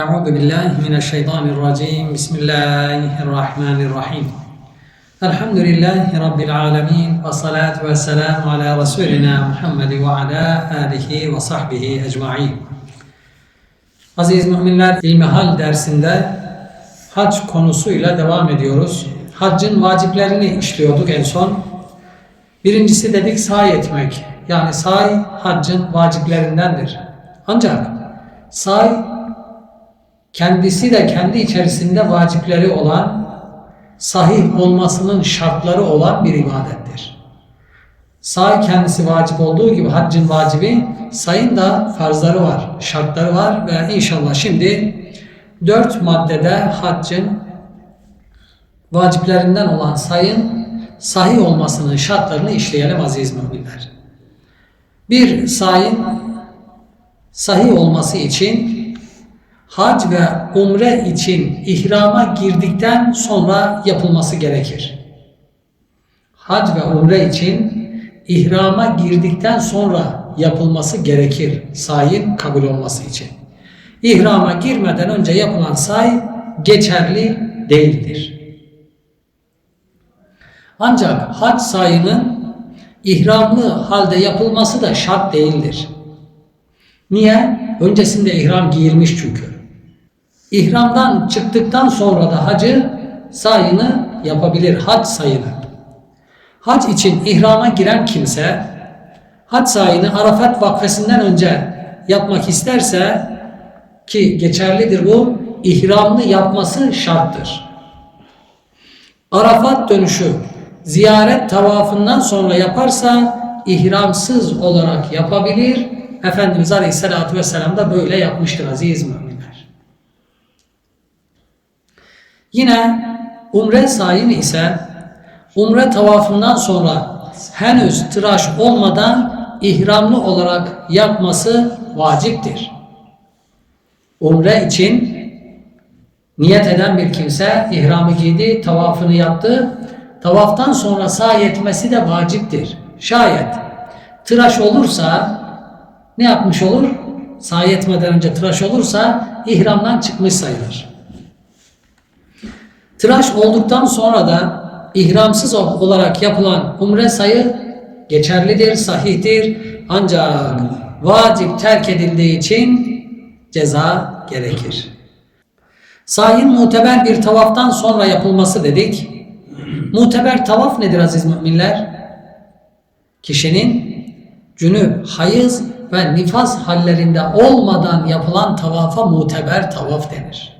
أعوذ بالله من الشيطان الرجيم بسم الله الرحمن الرحيم الحمد لله رب العالمين والصلاة والسلام على رسولنا محمد وعلى آله وصحبه أجمعين Aziz müminler İlmihal dersinde hac konusuyla devam ediyoruz. Haccın vaciplerini işliyorduk en son. Birincisi dedik sahi etmek. Yani sahi haccın vaciplerindendir. Ancak sahi kendisi de kendi içerisinde vacipleri olan, sahih olmasının şartları olan bir ibadettir. Say kendisi vacip olduğu gibi haccın vacibi, sayın da farzları var, şartları var ve inşallah şimdi dört maddede haccın vaciplerinden olan sayın sahih olmasının şartlarını işleyelim aziz müminler. Bir sayın sahih olması için hac ve umre için ihrama girdikten sonra yapılması gerekir. Hac ve umre için ihrama girdikten sonra yapılması gerekir sayin kabul olması için. İhrama girmeden önce yapılan say geçerli değildir. Ancak hac sayının ihramlı halde yapılması da şart değildir. Niye? Öncesinde ihram giyilmiş çünkü. İhramdan çıktıktan sonra da hacı sayını yapabilir. Hac sayını. Hac için ihrama giren kimse hac sayını Arafat vakfesinden önce yapmak isterse ki geçerlidir bu ihramlı yapması şarttır. Arafat dönüşü ziyaret tavafından sonra yaparsa ihramsız olarak yapabilir. Efendimiz Aleyhisselatü Vesselam da böyle yapmıştır aziz müminler. Yine umre sayını ise umre tavafından sonra henüz tıraş olmadan ihramlı olarak yapması vaciptir. Umre için niyet eden bir kimse ihramı giydi, tavafını yaptı. Tavaftan sonra sahi etmesi de vaciptir. Şayet tıraş olursa ne yapmış olur? Sahi etmeden önce tıraş olursa ihramdan çıkmış sayılır. Tıraş olduktan sonra da ihramsız olarak yapılan umre sayı geçerlidir, sahihtir. Ancak vacip terk edildiği için ceza gerekir. Sahin muteber bir tavaftan sonra yapılması dedik. Muteber tavaf nedir aziz müminler? Kişinin cünüp, hayız ve nifas hallerinde olmadan yapılan tavafa muteber tavaf denir.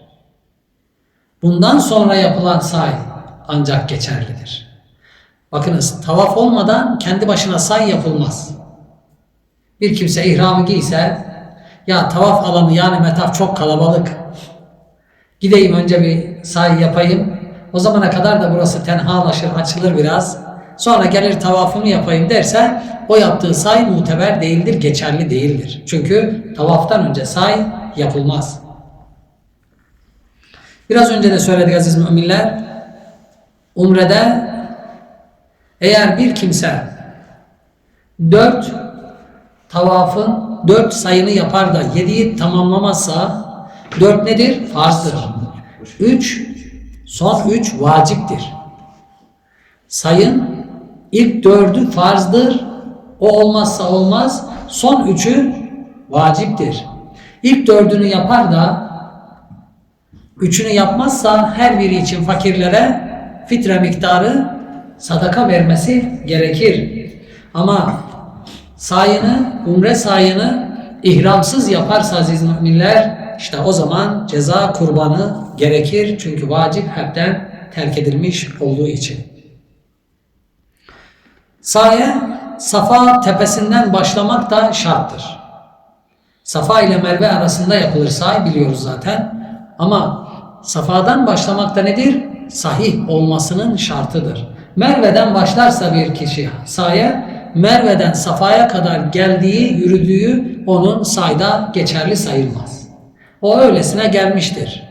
Bundan sonra yapılan say ancak geçerlidir. Bakınız tavaf olmadan kendi başına say yapılmaz. Bir kimse ihramı giyse ya tavaf alanı yani metaf çok kalabalık. Gideyim önce bir say yapayım. O zamana kadar da burası tenhalaşır, açılır biraz. Sonra gelir tavafımı yapayım derse o yaptığı say muteber değildir, geçerli değildir. Çünkü tavaftan önce say yapılmaz. Biraz önce de söyledik aziz müminler. Umrede eğer bir kimse dört tavafın dört sayını yapar da yediyi tamamlamazsa dört nedir? Farzdır. Üç son üç vaciptir. Sayın ilk dördü farzdır. O olmazsa olmaz. Son üçü vaciptir. İlk dördünü yapar da üçünü yapmazsa her biri için fakirlere fitre miktarı sadaka vermesi gerekir. Ama sayını, umre sayını ihramsız yaparsa aziz müminler işte o zaman ceza kurbanı gerekir. Çünkü vacip hepten terk edilmiş olduğu için. Saye Safa tepesinden başlamak da şarttır. Safa ile Merve arasında yapılır say biliyoruz zaten. Ama Safa'dan başlamak da nedir? Sahih olmasının şartıdır. Merve'den başlarsa bir kişi saya, Merve'den Safa'ya kadar geldiği, yürüdüğü onun sayda geçerli sayılmaz. O öylesine gelmiştir.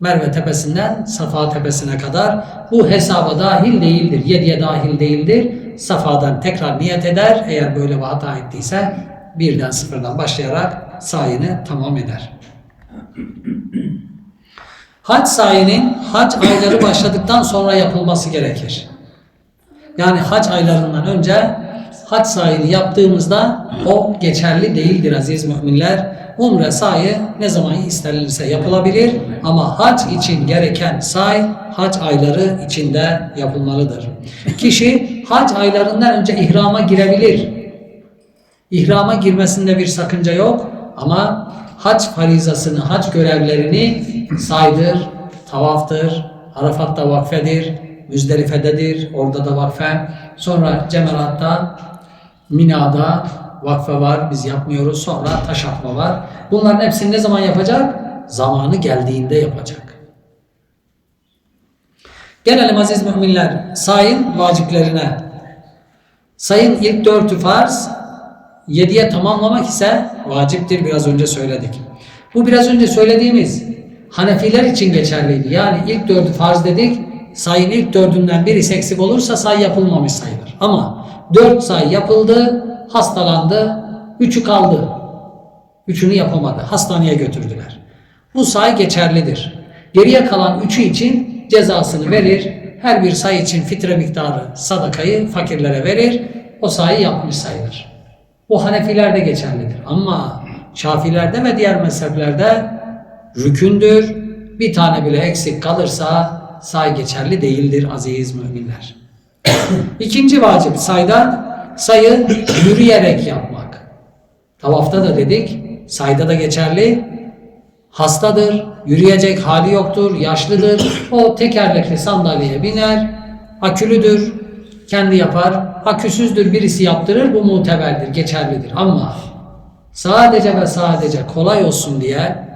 Merve tepesinden Safa tepesine kadar bu hesaba dahil değildir. Yediye dahil değildir. Safa'dan tekrar niyet eder. Eğer böyle bir hata ettiyse birden sıfırdan başlayarak sayını tamam eder. Hac sayinin hac ayları başladıktan sonra yapılması gerekir. Yani hac aylarından önce hac sayını yaptığımızda o geçerli değildir aziz müminler. Umre sayı ne zaman istenilirse yapılabilir ama hac için gereken say hac ayları içinde yapılmalıdır. Kişi hac aylarından önce ihrama girebilir. İhrama girmesinde bir sakınca yok ama hac farizasını, hac görevlerini saydır, tavaftır, Arafat'ta vakfedir, Müzdelife'dedir, orada da vakfe. Sonra Cemarat'ta, Mina'da vakfe var, biz yapmıyoruz. Sonra taş atma var. Bunların hepsini ne zaman yapacak? Zamanı geldiğinde yapacak. Gelelim aziz müminler, sayın vaciplerine. Sayın ilk dörtü farz, yediye tamamlamak ise vaciptir biraz önce söyledik. Bu biraz önce söylediğimiz Hanefiler için geçerliydi. Yani ilk dördü farz dedik, sayın ilk dördünden birisi eksik olursa say yapılmamış sayılır. Ama dört say yapıldı, hastalandı, üçü kaldı. Üçünü yapamadı, hastaneye götürdüler. Bu say geçerlidir. Geriye kalan üçü için cezasını verir. Her bir say için fitre miktarı sadakayı fakirlere verir. O sayı yapmış sayılır. Bu Hanefilerde geçerlidir. Ama Şafilerde ve diğer mezheplerde rükündür. Bir tane bile eksik kalırsa say geçerli değildir aziz müminler. İkinci vacip sayda sayı yürüyerek yapmak. Tavafta da dedik, sayda da geçerli. Hastadır, yürüyecek hali yoktur, yaşlıdır. O tekerlekli sandalyeye biner, akülüdür, kendi yapar. Aküsüzdür birisi yaptırır, bu muteberdir, geçerlidir. Ama sadece ve sadece kolay olsun diye,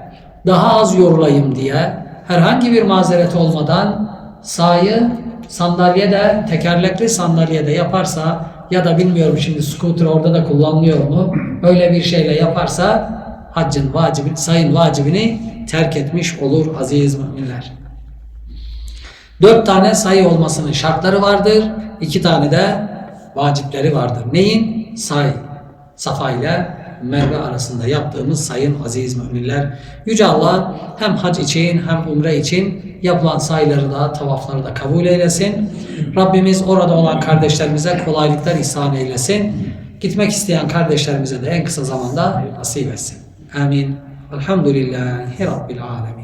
daha az yorulayım diye, herhangi bir mazeret olmadan sayı sandalyede, tekerlekli sandalyede yaparsa ya da bilmiyorum şimdi scooter orada da kullanılıyor mu? Öyle bir şeyle yaparsa haccın vacibi, sayın vacibini terk etmiş olur aziz müminler. Dört tane sayı olmasının şartları vardır. iki tane de vacipleri vardır. Neyin? Say. Safa ile Merve arasında yaptığımız sayın aziz müminler. Yüce Allah hem hac için hem umre için yapılan sayıları da tavafları da kabul eylesin. Rabbimiz orada olan kardeşlerimize kolaylıklar ihsan eylesin. Gitmek isteyen kardeşlerimize de en kısa zamanda nasip etsin. Amin. Elhamdülillahi Rabbil Alemin.